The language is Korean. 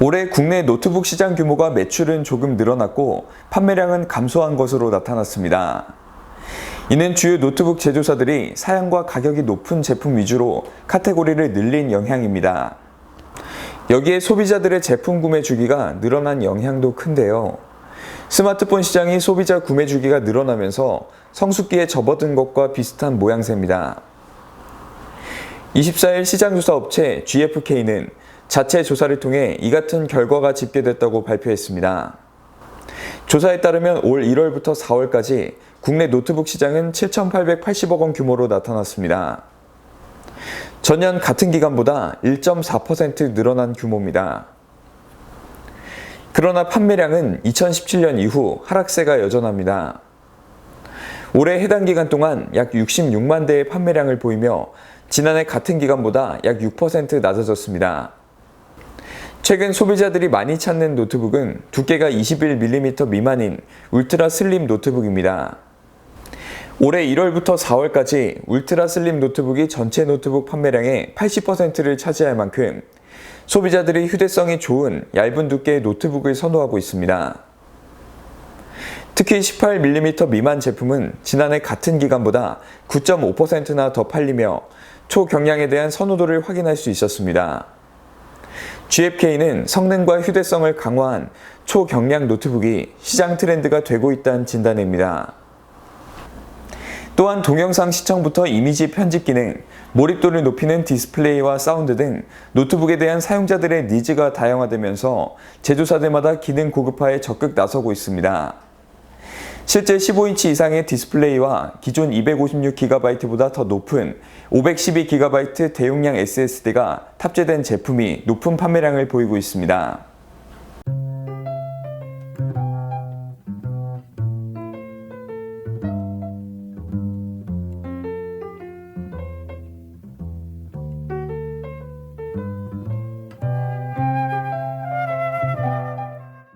올해 국내 노트북 시장 규모가 매출은 조금 늘어났고 판매량은 감소한 것으로 나타났습니다. 이는 주요 노트북 제조사들이 사양과 가격이 높은 제품 위주로 카테고리를 늘린 영향입니다. 여기에 소비자들의 제품 구매 주기가 늘어난 영향도 큰데요. 스마트폰 시장이 소비자 구매 주기가 늘어나면서 성숙기에 접어든 것과 비슷한 모양새입니다. 24일 시장조사 업체 GFK는 자체 조사를 통해 이 같은 결과가 집계됐다고 발표했습니다. 조사에 따르면 올 1월부터 4월까지 국내 노트북 시장은 7,880억 원 규모로 나타났습니다. 전년 같은 기간보다 1.4% 늘어난 규모입니다. 그러나 판매량은 2017년 이후 하락세가 여전합니다. 올해 해당 기간 동안 약 66만 대의 판매량을 보이며 지난해 같은 기간보다 약 6% 낮아졌습니다. 최근 소비자들이 많이 찾는 노트북은 두께가 21mm 미만인 울트라 슬림 노트북입니다. 올해 1월부터 4월까지 울트라 슬림 노트북이 전체 노트북 판매량의 80%를 차지할 만큼 소비자들이 휴대성이 좋은 얇은 두께의 노트북을 선호하고 있습니다. 특히 18mm 미만 제품은 지난해 같은 기간보다 9.5%나 더 팔리며 초경량에 대한 선호도를 확인할 수 있었습니다. GFK는 성능과 휴대성을 강화한 초경량 노트북이 시장 트렌드가 되고 있다는 진단입니다. 또한 동영상 시청부터 이미지 편집 기능, 몰입도를 높이는 디스플레이와 사운드 등 노트북에 대한 사용자들의 니즈가 다양화되면서 제조사들마다 기능 고급화에 적극 나서고 있습니다. 실제 15인치 이상의 디스플레이와 기존 256GB보다 더 높은 512GB 대용량 SSD가 탑재된 제품이 높은 판매량을 보이고 있습니다.